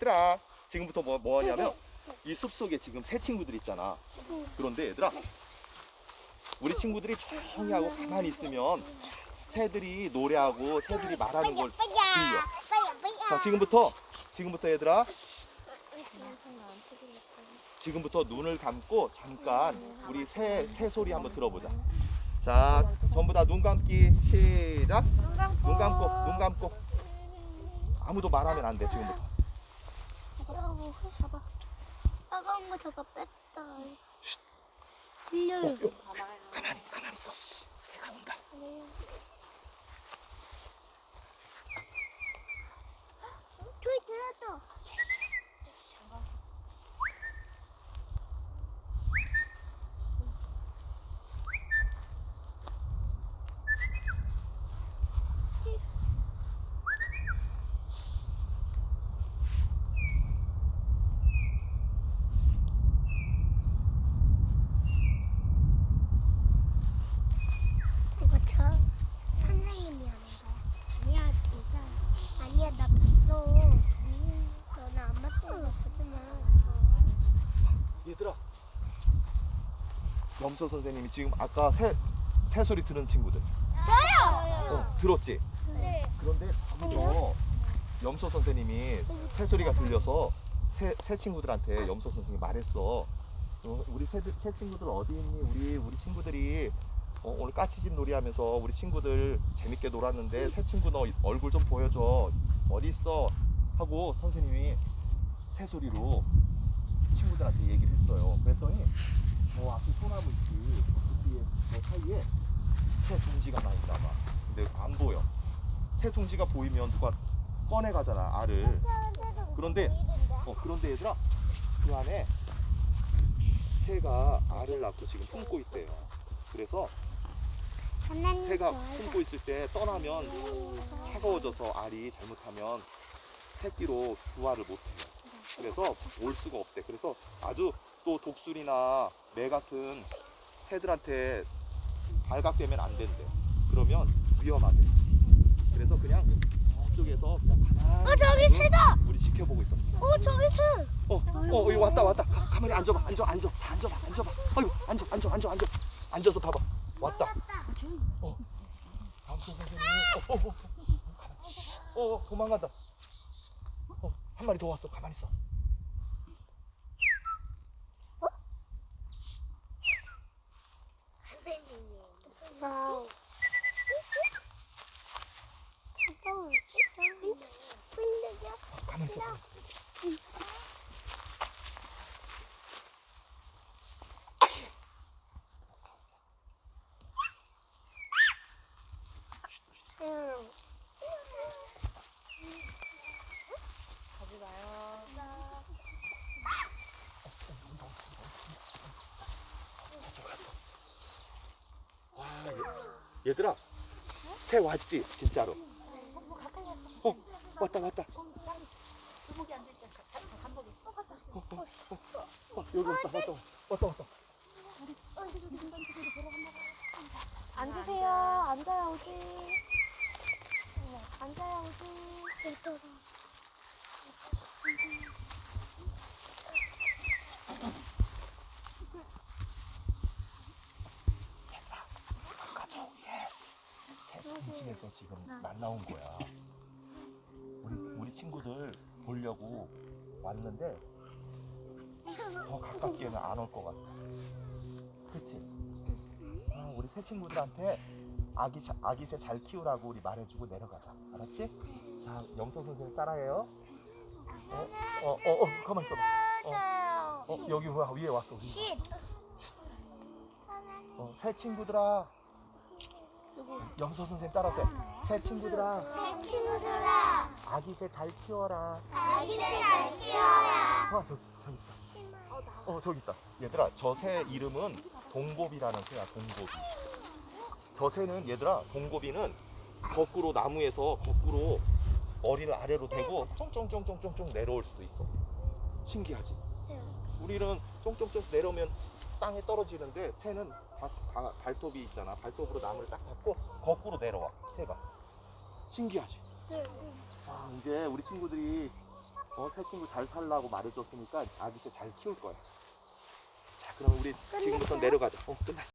얘들아 지금부터 뭐, 뭐 하냐면 이 숲속에 지금 새 친구들 있잖아. 그런데 얘들아 우리 친구들이 조용히 하고 가만히 있으면 새들이 노래하고 새들이 말하는 걸 들려. 자 지금부터 지금부터 얘들아. 지금부터 눈을 감고 잠깐 우리 새, 새 소리 한번 들어보자. 자 전부 다 눈 감기 시작. 눈 감고 눈 감고. 아무도 말하면 안 돼 지금부터 봐봐. 따가운 거 저거 뺐다. 쉿. 흘려요. 어, 가만히 가만히 있어 새가 온다 저기 들었어. 이거 저 선생님이 하는 거야? 아니야 진짜 아니야 나 봤어 음, 너는 안 맞는 거 보지마 얘들아 염소 선생님이 지금 아까 새, 새 소리 들은 친구들! 어, 들었지? 네 그런데 아무도 염소 선생님이 새 소리가 들려서 새, 새 친구들한테 염소 선생님이 말했어 어, 우리 새, 새 친구들 어디 있니? 우리 우리 친구들이 어, 오늘 까치집 놀이하면서 우리 친구들 재밌게 놀았는데 새 친구 너 얼굴 좀 보여줘 어디 있어? 하고 선생님이 새 소리로 친구들한테 얘기를 했어요. 그랬더니 뭐 앞에 소나무 있지 그 뒤에 뭐 사이에 새 둥지가 나 있나 봐. 근데 안 보여. 새 둥지가 보이면 누가 꺼내 가잖아 알을. 그런데 어 그런데 얘들아 그 안에 새가 알을 낳고 지금 품고 있대요. 그래서 새가 품고 있을 때 떠나면 차가워져서 알이 잘못하면 새끼로 부화를 못해요. 그래서 올 수가 없대. 그래서 아주 또 독수리나 매 같은 새들한테 발각되면 안 된대. 그러면 위험하대. 그래서 그냥 저쪽에서 그냥 가만히 어 저기 새다! 우리 지켜보고 있었어. 어 저기 새! 어, 어, 여기 왔다, 왔다. 가, 가만히 앉아봐, 앉아, 앉아, 다 앉아봐, 앉아봐. 아이고, 앉아, 앉아, 앉아, 앉아. 앉아서 봐봐. 왔다. 어, 암수 선생님. 어, 어, 어, 어, 어, 도망간다. 어, 한 마리 더 왔어. 가만히 있어. 와우 흘리죠? 어, 가만히 있어, 가만히 있어. 응. 가지 마요. 저쪽 갔어. 와, 얘, 얘들아, 새 왔지, 진짜로. 어, 왔다, 왔다. 어, 어, 어, 어, 여기 왔다, 왔다, 왔다, 왔다. 앉으세요. 앉아야 오지. 네, 앉아야 오지. 얘들아. 아까 저기에 새 둥지에서 지금 날라온 거야. 우리 우리 친구들 보려고 왔는데 더 가깝게는 안 올 것 같아. 그렇지? 아, 우리 새 친구들한테 아기 자- 아기 새 잘 키우라고 우리 말해주고 내려가자. 알았지? 자, 염소 선생님 따라해요. 어, 어, 어, 어 가만 있어봐. 맞아요. 어, 여기 뭐야 위에 왔어. 쉿. 어, 새 친구들아. 염소 선생님 따라서. 새 친구들아. 새 친구들아, 아기 새 잘 키워라. 아기들 잘 키워라. 아, 저기, 저기 있다. 어, 저기 있다. 얘들아, 저 새 이름은 동고비라는 새야, 동고비. 저 새는 얘들아, 동고비는 거꾸로 나무에서 거꾸로 머리를 아래로 대고 쫑쫑쫑쫑쫑쫑 내려올 수도 있어. 신기하지? 우리는 쫑쫑쫑 내려오면 땅에 떨어지는데 새는 바- 바- 발톱이 있잖아. 발톱으로 나무를 딱 잡고 거꾸로 내려와, 새가. 신기하지? 네. 아, 이제 우리 친구들이 어, 새 친구 잘 살라고 말해줬으니까 아기 새 잘 키울 거야. 자, 그럼 우리? 지금부터 내려가자. 어, 끝났어.